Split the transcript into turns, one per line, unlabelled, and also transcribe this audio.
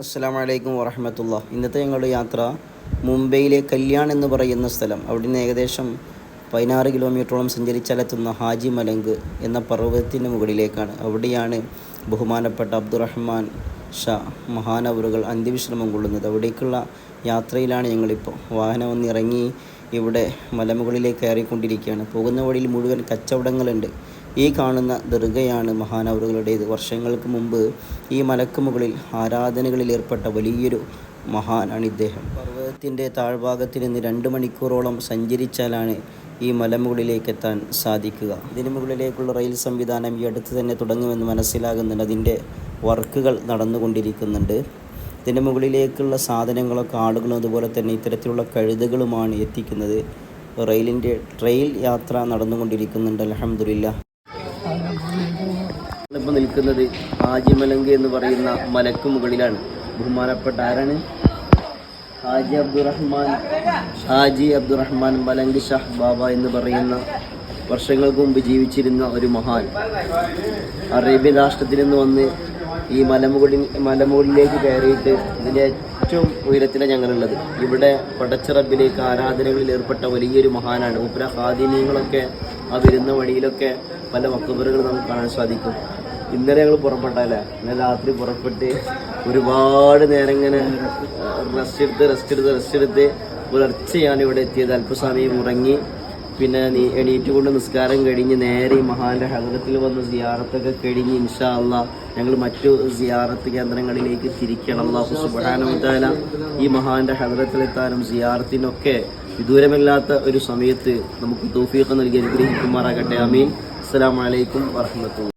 അസ്സാം വലൈക്കും ഇന്നത്തെ ഞങ്ങളുടെ യാത്ര മുംബൈയിലെ കല്യാൺ എന്ന് പറയുന്ന സ്ഥലം. അവിടെ നിന്ന് ഏകദേശം പതിനാറ് കിലോമീറ്ററോളം സഞ്ചരിച്ചാലെത്തുന്ന ഹാജി മലങ്ക് എന്ന പർവതത്തിന്റെ മുകളിലേക്കാണ്. അവിടെയാണ് ബഹുമാനപ്പെട്ട അബ്ദുറഹ്മാൻ ഷാ മഹാനവറുകൾ അന്ത്യവിശ്രമം കൊള്ളുന്നത്. അവിടേക്കുള്ള യാത്രയിലാണ് ഞങ്ങളിപ്പോൾ. വാഹനം ഒന്ന് ഇറങ്ങി ഇവിടെ മലമുകളിലേക്ക് കയറിക്കൊണ്ടിരിക്കുകയാണ്. പോകുന്ന വഴിയിൽ മുഴുവൻ കച്ചവടങ്ങളുണ്ട്. ഈ കാണുന്ന ദുർഗയാണ് മഹാനവറുകളുടേത്. വർഷങ്ങൾക്ക് മുമ്പ് ഈ മലക്ക് മുകളിൽ ആരാധനകളിൽ ഏർപ്പെട്ട വലിയൊരു മഹാനാണ് ഇദ്ദേഹം. പർവതത്തിന്റെ താഴ്ഭാഗത്തിൽ നിന്ന് രണ്ട് മണിക്കൂറോളം സഞ്ചരിച്ചാലാണ് ഈ മലമുകളിലേക്ക് എത്താൻ സാധിക്കുക. ഇതിന് മുകളിലേക്കുള്ള റെയിൽ സംവിധാനം ഈ അടുത്ത് തന്നെ തുടങ്ങുമെന്ന് മനസ്സിലാകുന്നുണ്ട്. അതിന്റെ വർക്കുകൾ നടന്നുകൊണ്ടിരിക്കുന്നുണ്ട്. ഇതിന്റെ മുകളിലേക്കുള്ള സാധനങ്ങളൊക്കെ ആളുകളും അതുപോലെ തന്നെ ഇത്തരത്തിലുള്ള കഴുതുകളുമാണ് എത്തിക്കുന്നത്. റെയിലിന്റെ ട്രെയിൽ യാത്ര നടന്നുകൊണ്ടിരിക്കുന്നുണ്ട്. അലഹമില്ല ഇപ്പോൾ നിൽക്കുന്നത് ഹാജിമലങ്ക് എന്ന് പറയുന്ന മലക്ക് മുകളിലാണ്. ബഹുമാനപ്പെട്ട ആരാണ്? ഹാജി അബ്ദുറഹ്മാൻ ഹാജി അബ്ദുറഹ്മാൻ മലങ്ക് ഷാഹ് ബാബ എന്ന് പറയുന്ന വർഷങ്ങൾക്ക് മുമ്പ് ജീവിച്ചിരുന്ന ഒരു മഹാൻ. അറേബ്യൻ രാഷ്ട്രത്തിൽ നിന്ന് വന്ന് ഈ മലമുകളിൽ മലമുകളിലേക്ക് കയറിയിട്ട് ഇതിന്റെ ഏറ്റവും ഉയരത്തിലാണ് ഞങ്ങളുള്ളത്. ഇവിടെ പടച്ചിറബിലേക്ക് ആരാധനകളിൽ ഏർപ്പെട്ട വലിയൊരു മഹാനാണ്. ഉപ്ര ഹാദിനീയങ്ങളൊക്കെ ആ വരുന്ന വഴിയിലൊക്കെ പല മക്കബറുകൾ നമുക്ക് കാണാൻ സാധിക്കും. ഇന്നലെ ഞങ്ങൾ പുറപ്പെട്ടല്ലേ ഇന്നലെ രാത്രി പുറപ്പെട്ട് ഒരുപാട് നേരം ഇങ്ങനെ റെസ്റ്റ് എടുത്ത് റെസ്റ്റ് എടുത്ത് റെസ്റ്റ് എടുത്ത് പുലർച്ചെയാണ് ഇവിടെ എത്തിയത്. അല്പസമയം ഉറങ്ങി. പിന്നെ നീ എണീറ്റ് കൊണ്ട് നിസ്കാരം കഴിഞ്ഞ് നേരെ ഈ മഹാന്റെ ഹദരത്തിൽ വന്ന് സിയാറത്തൊക്കെ കഴിഞ്ഞ് ഇൻഷാ അള്ളാ ഞങ്ങൾ മറ്റു സിയാറത്ത് കേന്ദ്രങ്ങളിലേക്ക് തിരിക്കണം. അള്ളാഹു സുബാനുത്താല ഈ മഹാന്റെ ഹദറത്തിലെത്താനും സിയാറത്തിനൊക്കെ വിദൂരമില്ലാത്ത ഒരു സമയത്ത് നമുക്ക് തൗഫീഖ് നൽകി അനുഗ്രഹിക്കുമാറാകട്ടെ. അമീൻ അസ്സലാമു അലൈക്കും വറഹ്മത്തുള്ളാഹി